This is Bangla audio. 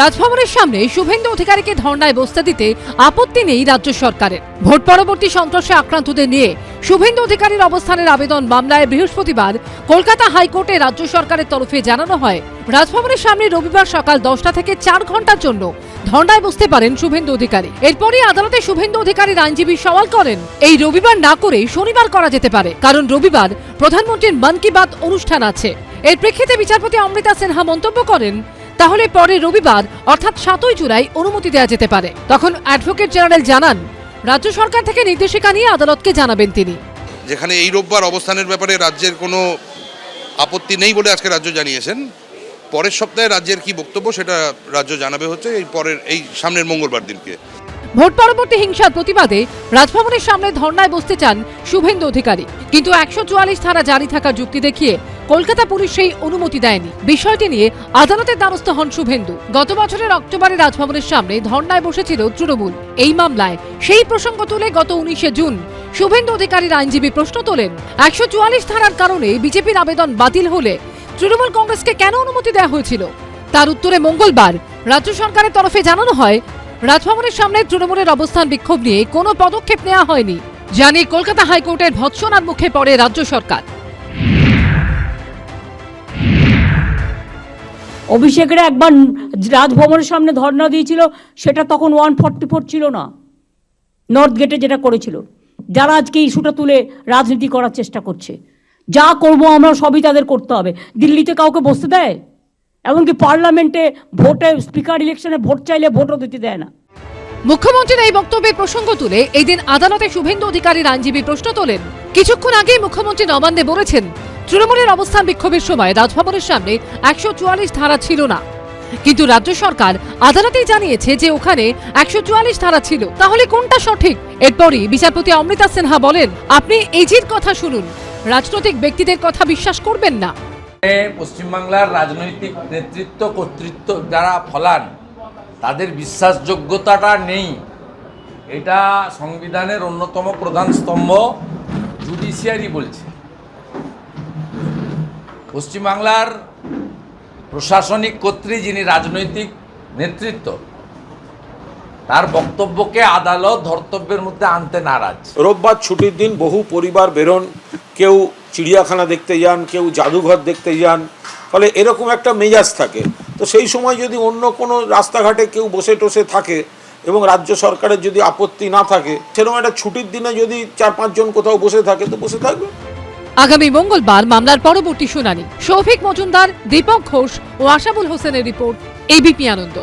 রাজভবনের সামনে শুভেন্দু অধিকারীকে ধর্নায় বসতে দিতে আপত্তি নেই রাজ্য সরকারের। ভোট পরবর্তী সন্ত্রাসে আক্রান্তদের নিয়ে শুভেন্দু অধিকারীর অবস্থানের আবেদন মামলায় বৃহস্পতিবার কলকাতা হাইকোর্টে রাজ্য সরকারের তরফে জানানো হয়। রাজভবনের সামনে রবিবার সকাল দশটা থেকে চার ঘণ্টার জন্য ধর্নায় বসতে পারেন শুভেন্দু অধিকারী। এরপরই আদালতে শুভেন্দু অধিকারীর আইনজীবী সওয়াল করেন, এই রবিবার না করে শনিবার করা যেতে পারে, কারণ রবিবার প্রধানমন্ত্রীর মন কি বাত অনুষ্ঠান আছে। এর প্রেক্ষিতে বিচারপতি অমৃতা সিনহা মন্তব্য করেন তাহলে পরে রবিবার, অর্থাৎ সাতই জুলাই, অনুমতি দেওয়া যেতে পারে। তখন অ্যাডভোকেট জেনারেল জানান, রাজ্য সরকার থেকে নির্দেশিকা নিয়ে আদালতকে জানাবেন তিনি। যেখানে এই রোববার অবস্থানের ব্যাপারে রাজ্যের কোনো আপত্তি নেই বলে আজকে রাজ্য জানিয়েছেন। পরের সপ্তাহে রাজ্যের কি বক্তব্য সেটা রাজ্য জানাবে হচ্ছে এই পরের, এই সামনের মঙ্গলবার দিনকে। ভোট পরবর্তী হিংসার প্রতিবাদে রাজভবনের সামনে ধর্নায় বসতে চান শুভেন্দু অধিকারী। কিন্তু একশো চুয়াল্লিশ ধারা জারি থাকার যুক্তি দেখিয়ে কলকাতা পুলিশ সেই অনুমতি দেয়নি। বিষয়টি নিয়ে আদালতের দ্বারস্থ হন শুভেন্দু। গত বছরের অক্টোবরে রাজভবনের সামনে ধর্নায় বসেছিল তৃণমূল। এই মামলায় সেই প্রসঙ্গ তুলে গত উনিশে জুন। শুভেন্দু অধিকারীর আইনজীবী প্রশ্ন তোলেন, একশো চুয়াল্লিশ ধারার কারণে বিজেপির আবেদন বাতিল হলে তৃণমূল কংগ্রেসকে কেন অনুমতি দেওয়া হয়েছিল? তার উত্তরে মঙ্গলবার রাজ্য সরকারের তরফে জানানো হয় রাজভবনের সামনে তৃণমূলের অবস্থান বিক্ষোভ নিয়ে কোনো পদক্ষেপ নেওয়া হয়নি। জানিয়ে কলকাতা হাইকোর্টের ভৎসনার মুখে পড়ে রাজ্য সরকার। অভিষেকের একবার রাজভবনের সামনে ধর্ণা দিয়েছিল, সেটা তখন ওয়ান ফর্টি ফোর ছিল না। নর্থ গেটে যেটা করেছিল। যারা আজকে ইস্যুটা তুলে রাজনীতি করার চেষ্টা করছে। যা করব আমরা সবই তাদের করতে হবে। দিল্লিতে কাউকে বসতে দেয়? এমনকি পার্লামেন্টে ভোটে, স্পিকার ইলেকশনে ভোট চাইলে ভোটও দিতে দেয় না। মুখ্যমন্ত্রীর এই বক্তব্যের প্রসঙ্গ তুলে এই দিন আদালতে শুভেন্দু অধিকারীর আইনজীবী প্রশ্ন তোলেন। কিছুক্ষণ আগে মুখ্যমন্ত্রী নবান্নে বলেছেন, তৃণমূলের অবস্থান বিক্ষোভের সময় রাজভবনের সামনে একশো চুয়াল্লিশ ধারা ছিল না। কিন্তু রাজ্য সরকার আদালতেই জানিয়েছে যে ওখানে একশো চুয়াল্লিশ ধারা ছিল। তাহলে কোনটা সঠিক? এরপরই বিচারপতি অমৃতা সিনহা বলেন, আপনি এজির কথা শুনুন। রাজনৈতিক ব্যক্তিদের কথা বিশ্বাস করবেন না। পশ্চিমবাংলার রাজনৈতিক নেতৃত্ব, কর্তৃত্ব যারা ফলান, তাদের বিশ্বাসযোগ্যতাটা নেই। এটা সংবিধানের অন্যতম প্রধান স্তম্ভ জুডিশিয়ারি বলছে। পশ্চিমবাংলার প্রশাসনিক কর্তৃ যিনি রাজনৈতিক নেতৃত্ব, তার বক্তব্যকে আদালত ধর্তব্যের মধ্যে আনতে নারাজ। রোববার ছুটির দিন বহু পরিবার বেরোন, কেউ চিড়িয়াখানা দেখতে যান, কেউ জাদুঘর দেখতে যান, ফলে এরকম একটা মেজাজ থাকে। তো সেই সময় যদি অন্য কোনো রাস্তাঘাটে কেউ বসে টসে থাকে এবং রাজ্য সরকারের যদি আপত্তি না থাকে, সেরকম একটা ছুটির দিনে যদি চার পাঁচজন কোথাও বসে থাকে, তো বসে থাকবে। আগামী মঙ্গলবার মামলার পরবর্তী শুনানি। সৌভিক মজুমদার, দীপক ঘোষ ও আশাবুল হোসেনের রিপোর্ট এবিপি আনন্দ।